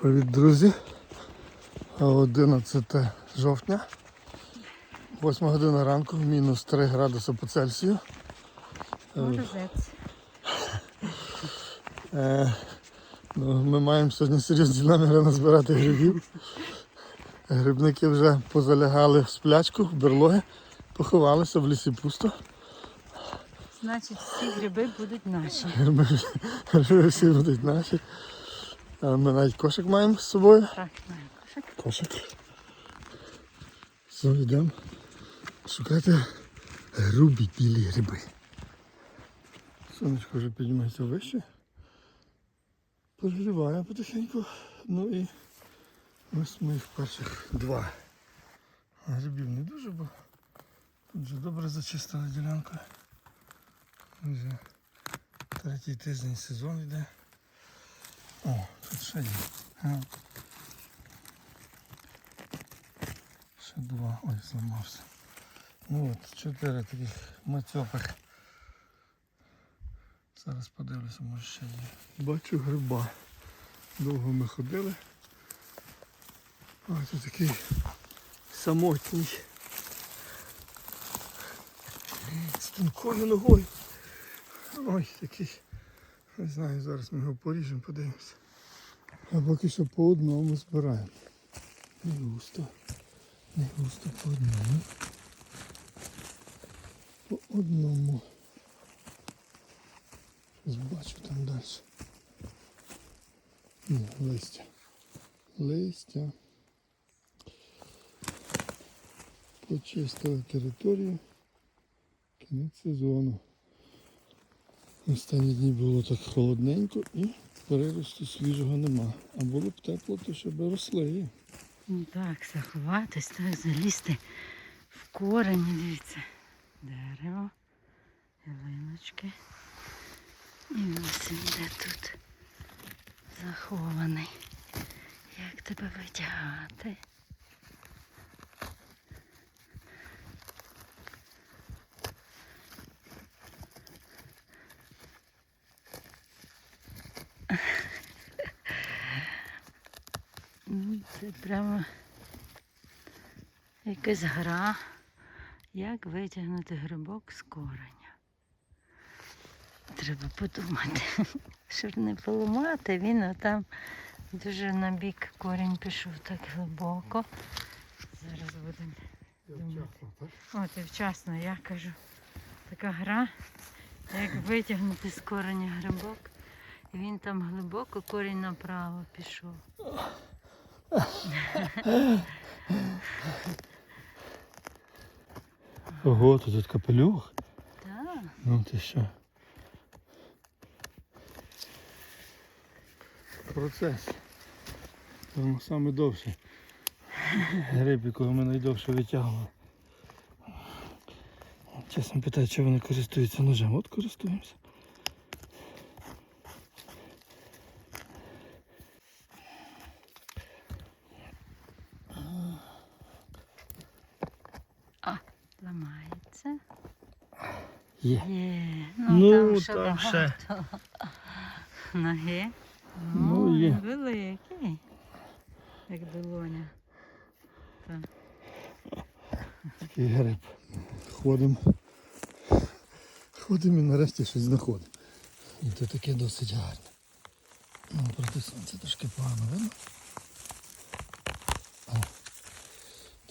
Привіт, друзі. 11 жовтня, 8 година ранку, мінус 3 градуси по Цельсію. Морозець. Е, ну, ми маємо сьогодні серйозні наміри назбирати грибів. Грибники вже позалягали в сплячку, в берлоги, поховалися в лісі пусто. Значить, всі гриби будуть наші. Гриби, гриби всі будуть наші. А ми навіть кошик маємо з собою. Так, маємо кошик. Кошик. Все, йдемо шукати грубі білі гриби. Сонечко вже піднімається вище. Перегріває потихеньку. Ну і ось моїх перших два. Грибів не дуже, бо тут вже добре зачистили ділянку. Вже третій тиждень сезон йде. О, тут ще є. Га. Ще два. Ой, зламався. Ну от, чотири таких мацьопих. Зараз подивлюся, може ще є. Бачу гриба. Довго ми ходили. А тут такий самотній. З тонкою ногою. Ой, такий. Не знаю, зараз ми його поріжемо, подивимося. А поки що по одному збираємо. Не густо. Не густо по одному. По одному. Щось бачу там далі. Ні, листя. Листя. Почистили територію. Кінець сезону. Останні дні було так холодненько і переросту свіжого нема. А було б тепло, то щоб росли. Ну так, заховатись, так, залізти в корені, дивіться. Дерево, ялиночки. І ось він де тут захований. Як тебе витягати? Це прямо якась гра, як витягнути грибок з кореня. Треба подумати, щоб не поламати, він отам дуже на бік корінь пішов так глибоко. Зараз будемо думати. От і вчасно, я кажу. Така гра, як витягнути з кореня грибок. І він там глибоко корінь направо пішов. Ого, то тут капелюх. Так. Ну ти що? Процес. Тому саме довше. Гриб, якого ми найдовше витягували. Чесно питаю, чи вони користуються ножем. От користуємося. Ламається. Є. Є. Ну, Ну, там ще там ще. Ноги. Ну, Ой, є. великий. Як долоня. Так. Такий гриб. Ходимо. Ходимо і нарешті щось знаходимо. І це таке досить гарне. Ну, проти сонця трошки погано видно.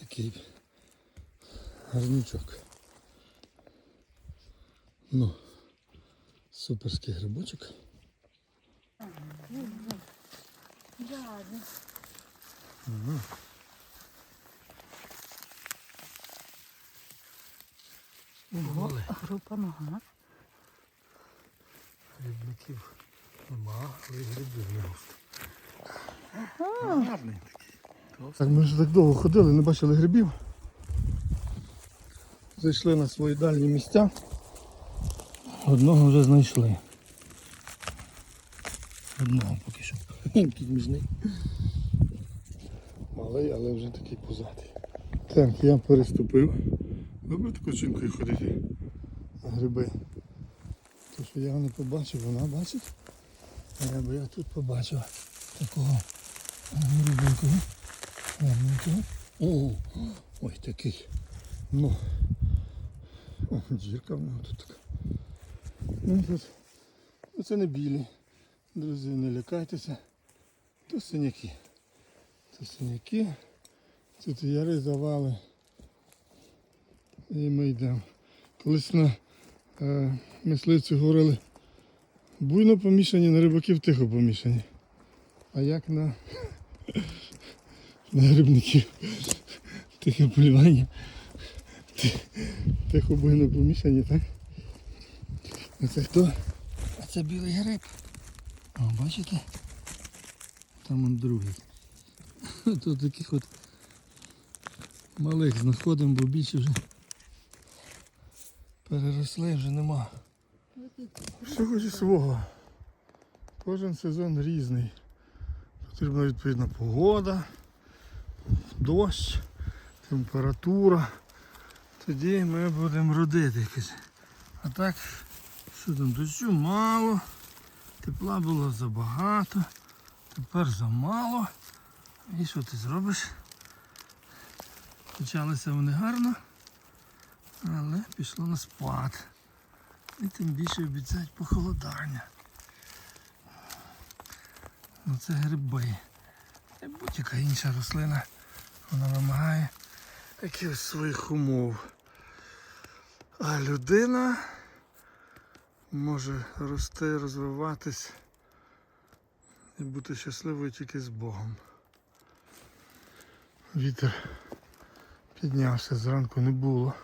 Такий гарнючок. Ну, суперський грибочок. Ладно. Ага. Голи. Група нога. Грибників нема, але грибів не густо. Гарний такий. Так ми вже так довго ходили, не бачили грибів. Зайшли на свої дальні місця. Одного вже знайшли. Одного поки що. Підміжний. Малий, але вже такий позатий. Так, я переступив. Добре такою чинкою ходити на гриби. То, що я не побачив, вона бачить. Я би я тут побачив такого Грубенького. Ой, такий. Ну. О, дірка в нього тут така. Ну, тут. Ну, це не білі. Друзі, не лякайтеся. То синяки. Це синяки. Тут яри завали. І ми йдемо. Колись на е, мисливці говорили, буйно помішані, на рибаків тихо помішані. А як на, на грибників тихе полювання. Ти- Тихо буйно помішані, так? А це хто? А це білий гриб. О, бачите? Там он другий. Тут таких от малих знаходимо, бо більше вже переросли, вже нема. Все хоче свого. Кожен сезон різний. Потрібна відповідна погода, дощ, температура. Тоді ми будемо родити. каже. А так, що там, дощу мало, тепла було забагато, тепер замало. І що ти зробиш? Почалися вони гарно, але пішло на спад. І тим більше обіцяють похолодання. Ну це гриби. І будь-яка інша рослина. Вона вимагає якихось своїх умов. А людина може рости, розвиватись і бути щасливою тільки з Богом. Вітер піднявся, зранку не було.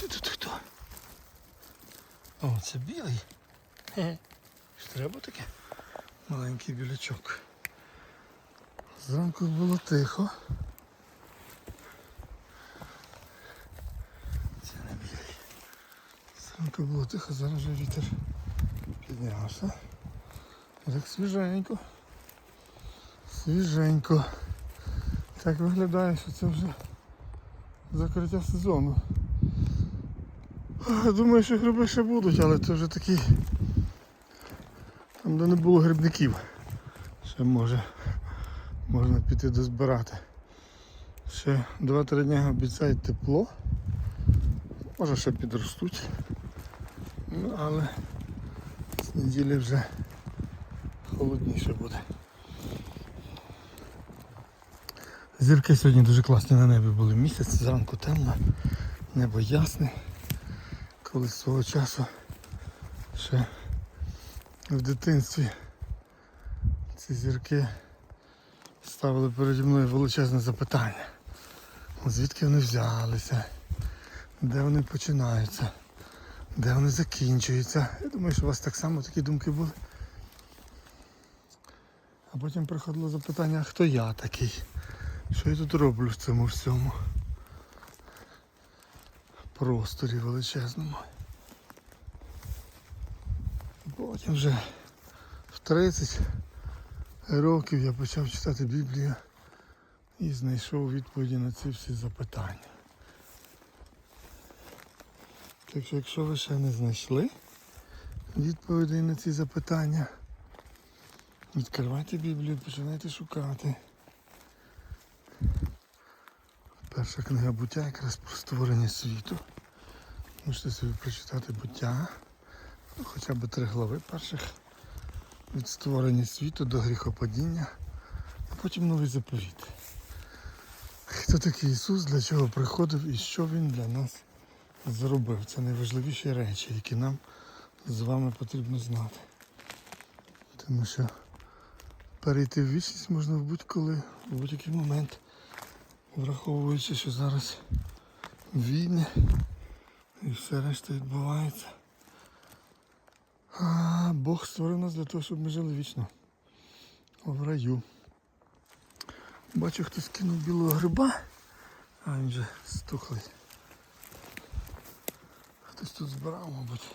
Тут хто? О, це білий. Хе. Треба таке? Маленький білячок. Зранку було тихо. Це не білий. Зранку було тихо, зараз вже вітер піднявся. Так свіженько. Свіженько. Так виглядає, що це вже закриття сезону. Думаю, що гриби ще будуть, але це вже такі. Там де не було грибників. Ще може можна піти дозбирати. Ще 2-3 дні обіцяють тепло. Може ще підростуть. Ну, але з неділі вже холодніше буде. Зірки сьогодні дуже класні на небі були. Місяць зранку темно, небо ясне. Колись свого часу ще в дитинстві ці зірки ставили переді мною величезне запитання. Звідки вони взялися? Де вони починаються? Де вони закінчуються? Я думаю, що у вас так само такі думки були. А потім приходило запитання, а хто я такий? Що я тут роблю в цьому всьому просторі величезному. Потім вже в 30 років я почав читати Біблію і знайшов відповіді на ці всі запитання. Так що якщо ви ще не знайшли відповідей на ці запитання, відкривайте Біблію, починайте шукати. Перша книга буття якраз про створення світу. Можете собі прочитати буття. Ну, хоча б три глави перших. Від створення світу до гріхопадіння, а потім новий заповіт. Хто такий Ісус, для чого приходив і що Він для нас зробив? Це найважливіші речі, які нам з вами потрібно знати. Тому що перейти в вічність можна в будь-коли, в будь-який момент, враховуючи, що зараз війни і все решта відбувається. А Бог створив нас для того, щоб ми жили вічно. В раю. Бачу, хтось кинув білого гриба, а він вже стухлий. Хтось тут збирав, мабуть.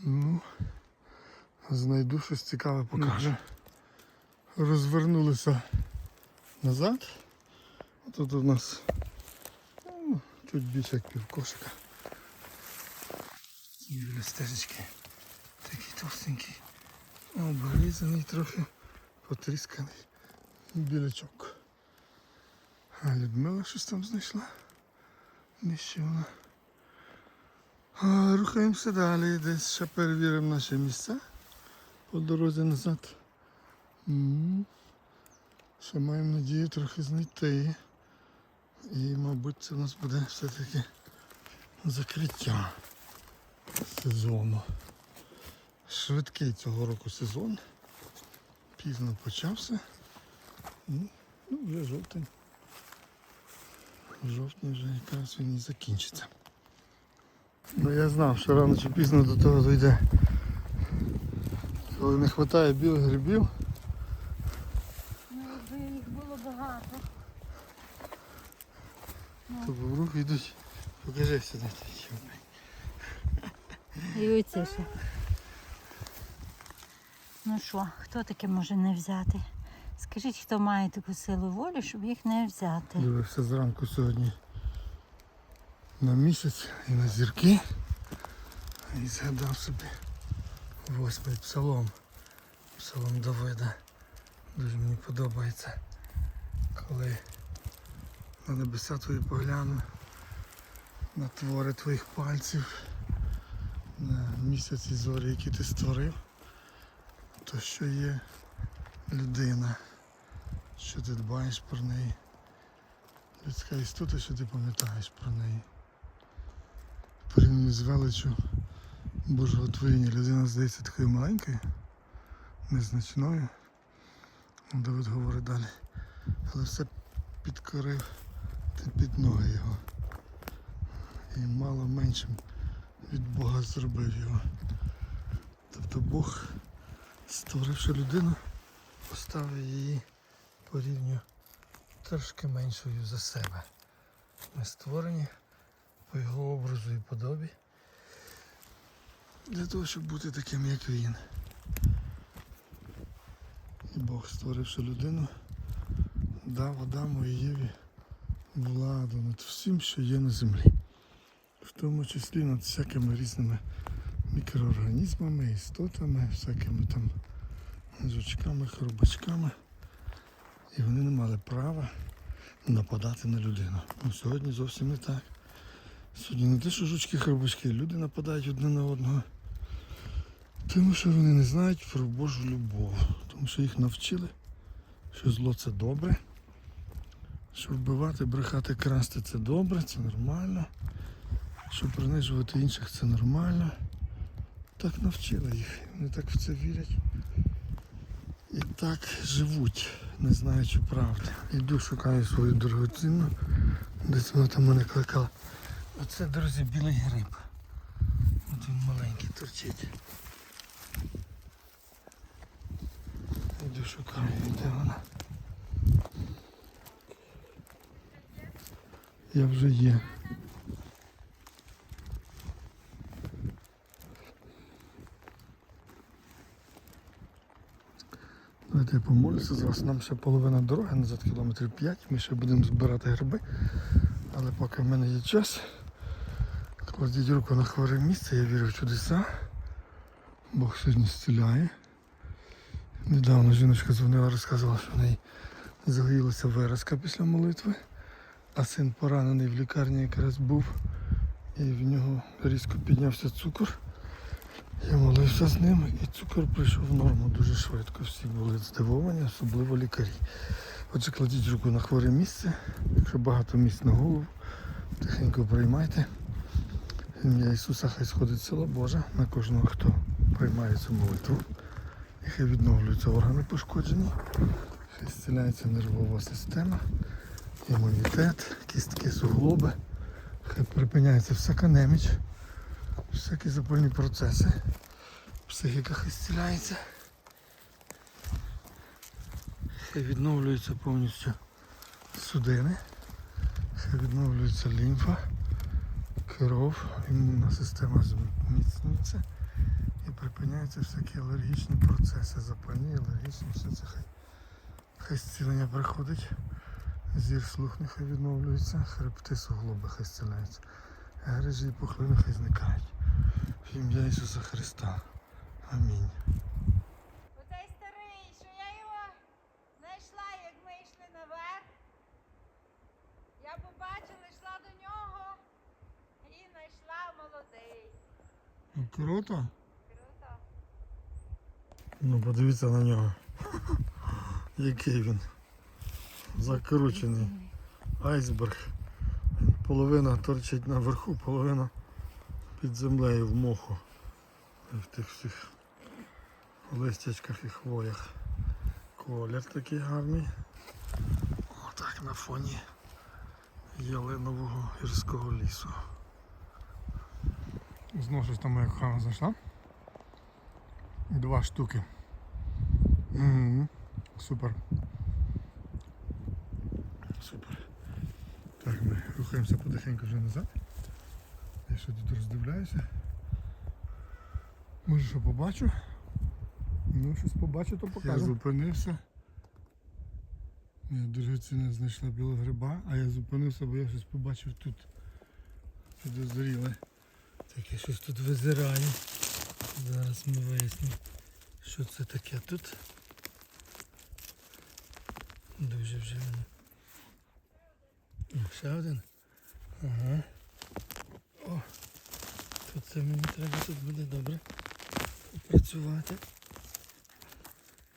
Ну, знайду щось цікаве покажу. Розвернулися назад. Тут у нас ну, чуть більше як півкошика. Біля стежечки Такий товстенький. Обрізаний трохи, потрісканий білячок. А Людмила щось там знайшла. Вона. Рухаємося далі. Десь ще перевіримо наші місця по дорозі назад. Ще маємо надію трохи знайти. І, мабуть, це у нас буде все-таки закриття сезону. Швидкий цього року сезон. Пізно почався. Ну, вже жовтень. В жовтні вже якраз він і закінчиться. Ну я знав, що рано чи пізно до того дійде. Коли не вистачає білих грибів, Ну, якби їх було багато. то в руки йдуть. Покажи сюди. І оце ще. Ну що, хто таке може не взяти? Скажіть, хто має таку силу волі, щоб їх не взяти. Дивився зранку сьогодні на місяць і на зірки. І згадав собі восьмий псалом. Псалом Давида. Дуже мені подобається. Коли на небеса твої погляну, на твори твоїх пальців, на місяць і зорі, які ти створив, то що є людина, що ти дбаєш про неї людська істота, що ти пам'ятаєш про неї. Порівняно з величу Божого творіння людина здається такою маленькою, незначною. Ну, Давид говорить далі. Але все підкорив ти під ноги його. І мало меншим від Бога зробив його. Тобто Бог, створивши людину, поставив її по рівню трошки меншою за себе. Ми створені по його образу і подобі. Для того, щоб бути таким, як він. Бог, створивши людину, дав Адаму і Єві владу над всім, що є на землі. В тому числі над всякими різними мікроорганізмами, істотами, всякими там жучками, хробачками. І вони не мали права нападати на людину. Ну, сьогодні зовсім не так. Сьогодні не те, що жучки хробачки, люди нападають одне на одного. Тому що вони не знають про Божу любов. Тому що їх навчили, що зло це добре. Що вбивати, брехати, красти це добре, це нормально. Що принижувати інших це нормально. Так навчили їх. Вони так в це вірять. І так живуть, не знаючи правди. Йду, шукаю свою дорогоцінну. Десь вона там мене кликала. Оце, друзі, білий гриб. От він маленький торчить. Йду шукаю, де вона. Я вже є. Давайте помолюся з вас. Нам ще половина дороги назад кілометрів 5. Ми ще будемо збирати гриби. Але поки в мене є час, кладіть руку на хворе місце, я вірю в чудеса. Бог сьогодні зціляє. Недавно жіночка дзвонила, розказувала, що в неї загоїлася виразка після молитви, а син поранений в лікарні якраз був, і в нього різко піднявся цукор. Я молився з ним і цукор прийшов в норму дуже швидко. Всі були здивовані, особливо лікарі. Отже, кладіть руку на хворе місце, якщо багато місць на голову, тихенько приймайте. Ім'я Ісуса хай сходить сила Божа на кожного, хто приймає цю молитву. І хай відновлюються органи пошкоджені, хай зціляється нервова система, імунітет, кістки, суглоби, хай припиняється всяка неміч, всякі запальні процеси, психіка зціляється. Хай відновлюються повністю судини, хай відновлюється лімфа, кров, імунна система зміцнюється і припиняються всякі алергічні процеси, запальні, алергічні, все це хай, хай зцілення приходить, зір слух нехай відновлюється, хребти суглоби хай зціляються, грижі і пухлини хай зникають. В ім'я Ісуса Христа. Амінь. Оцей старий, що я його знайшла, як ми йшли наверх. Я побачила, йшла до нього і знайшла молодий. Ну, Круто. Круто. Ну, подивіться на нього. Який він. Закручений. Айсберг. Половина торчить наверху, половина під землею в моху. В тих всіх листячках і хвоях. Колір такий гарний. Отак на фоні ялинового гірського лісу. Знову щось там моя кохана знайшла. Два штуки. Угу. Супер. Супер. Так, ми рухаємося потихеньку вже назад. Я ще тут роздивляюся. Може що побачу? Ну, щось побачу, то покажу. Я зупинився. Я дорогоцінно знайшла білого гриба, а я зупинився, бо я щось побачив тут. Підозріле. Таке щось тут визирає. Зараз ми вияснимо, що це таке тут. Дуже вже воно. Ще один. Ага. О, тут це мені треба тут буде добре попрацювати.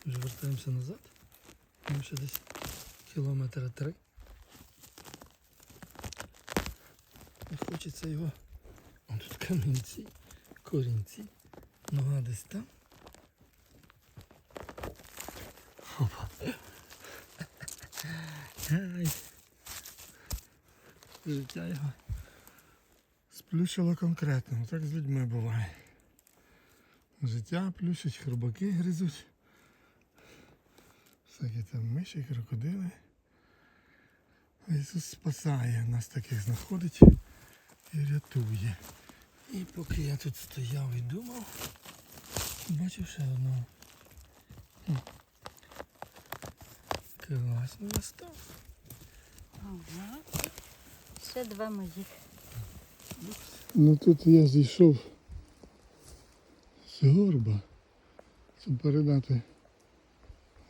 Вже вертаємося назад. Нам ще десь кілометра три. Не хочеться його. О, тут камінці, корінці. Нога десь там. Опа. Ай. Життя його сплющило конкретно. Так з людьми буває. Життя плющить, хробаки гризуть. Всякі там миші, крокодили. Ісус спасає, нас таких знаходить і рятує. І поки я тут стояв і думав, бачив ще одного. Класно настав. Ага. Ще два моїх. Ну тут я зійшов з горба. Це передати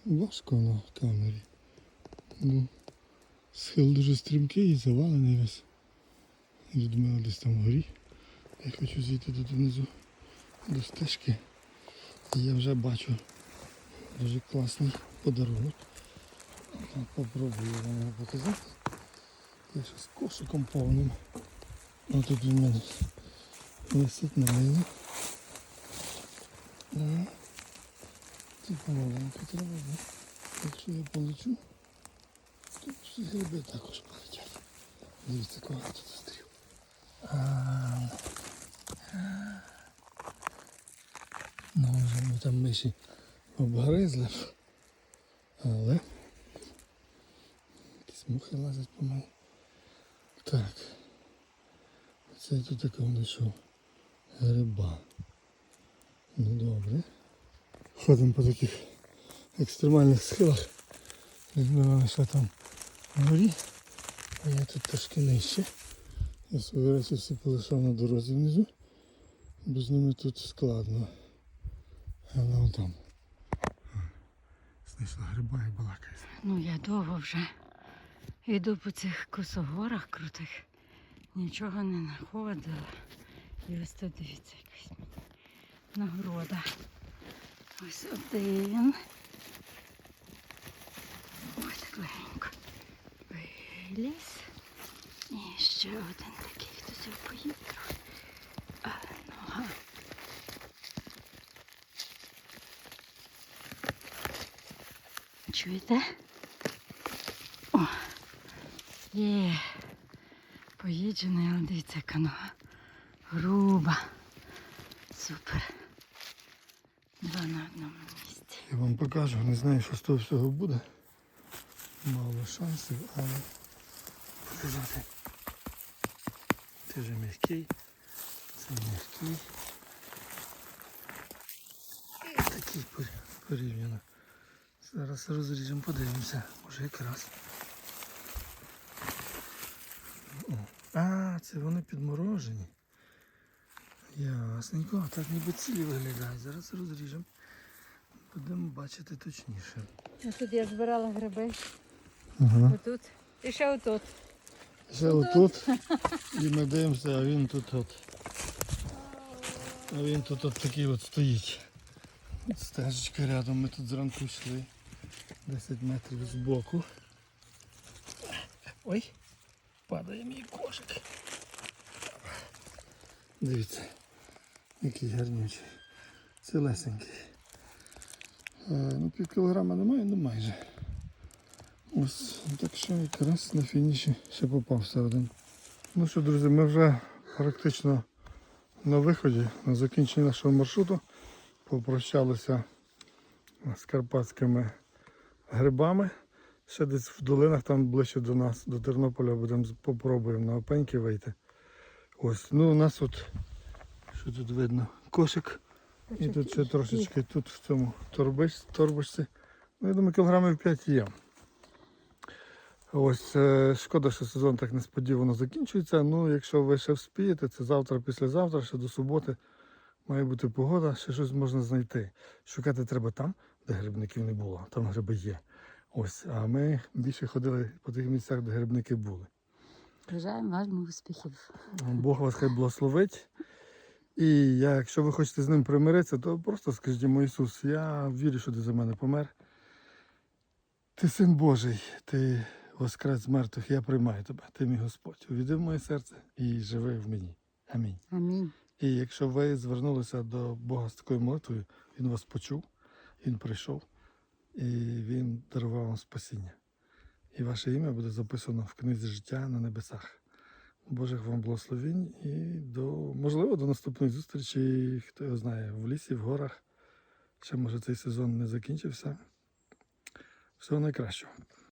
важко на камері. Ну, схил дуже стрімкий і завалений весь. Людмила десь там вгорі. Я хочу зійти тут внизу до стежки. І я вже бачу дуже класний подарунок. Попробую вам показати. Я ще з кошиком повним. Ось тут він мене висить на мені. Да. Це помаленьку треба, якщо я полечу, то всі гриби також полетять. Дивіться, кого я тут зустрів. Ну, вже ми там миші обгризли. Але якісь мухи лазять по мене. Так. Це я тут такого знайшов. Гриба. Ну добре. Ходимо по таких екстремальних схилах. Людмила знайшла там вгорі, а я тут трошки нижче. Я свої речі всі полишав на дорозі внизу, бо з ними тут складно. А вона там. Знайшла гриба і балакає. Ну, я довго вже йду по цих косогорах крутих. Нічого не знаходила. І ось тут дивіться якась нагорода. Ось один. Ось так легенько. Виліз. І ще один такий, хтось його поїхав. А, нога. Чуєте? Є. Поїджена, але дивіться, нога. Груба. Супер. Два на одному місці. Я вам покажу, не знаю, що з того всього буде. Мало шансів, але показати. Це вже м'який, це м'який. Такий порівняно. Зараз розріжемо, подивимося. Може якраз. О. А, це вони підморожені. Ясненько, так ніби цілі виглядають. Зараз розріжемо. Будемо бачити точніше. Ну, Тут я збирала гриби. Ага. Отут. І ще отут. Ще отут. І ми дивимося, а він тут от. А він тут от такий от стоїть. Стежечка рядом. Ми тут зранку йшли. 10 метрів з боку. Ой, падає мій кошик. Дивіться, який гарнючий. Цілесенький. Е, ну, пів кілограма немає, ну майже. Ось так що якраз на фініші ще попався один. Ну що, друзі, ми вже практично на виході, на закінченні нашого маршруту. Попрощалися з карпатськими грибами. Ще десь в долинах, там ближче до нас, до Тернополя, будемо попробуємо на опеньки вийти. Ось, ну у нас от, що тут видно, кошик. І тут ще трошечки тут в цьому торбич, торбочці. Ну, я думаю, кілограмів 5 є. Ось, е, шкода, що сезон так несподівано закінчується. Ну, якщо ви ще вспієте, це завтра, післязавтра, ще до суботи має бути погода, ще щось можна знайти. Шукати треба там, де грибників не було. Там гриби є. Ось, а ми більше ходили по тих місцях, де грибники були. Бажаємо вам успіхів. Бог вас хай благословить. І я, якщо ви хочете з ним примиритися, то просто скажіть йому Ісус, я вірю, що ти за мене помер. Ти син Божий, ти воскрес з мертвих, я приймаю тебе, ти мій Господь. Увійди в моє серце і живи в мені. Амінь. Амінь. І якщо ви звернулися до Бога з такою молитвою, Він вас почув, Він прийшов і Він дарував вам спасіння. І ваше ім'я буде записано в книзі життя на небесах. Божих вам благословінь і до, можливо, до наступної зустрічі, хто його знає, в лісі, в горах. Ще може цей сезон не закінчився. Всього найкращого.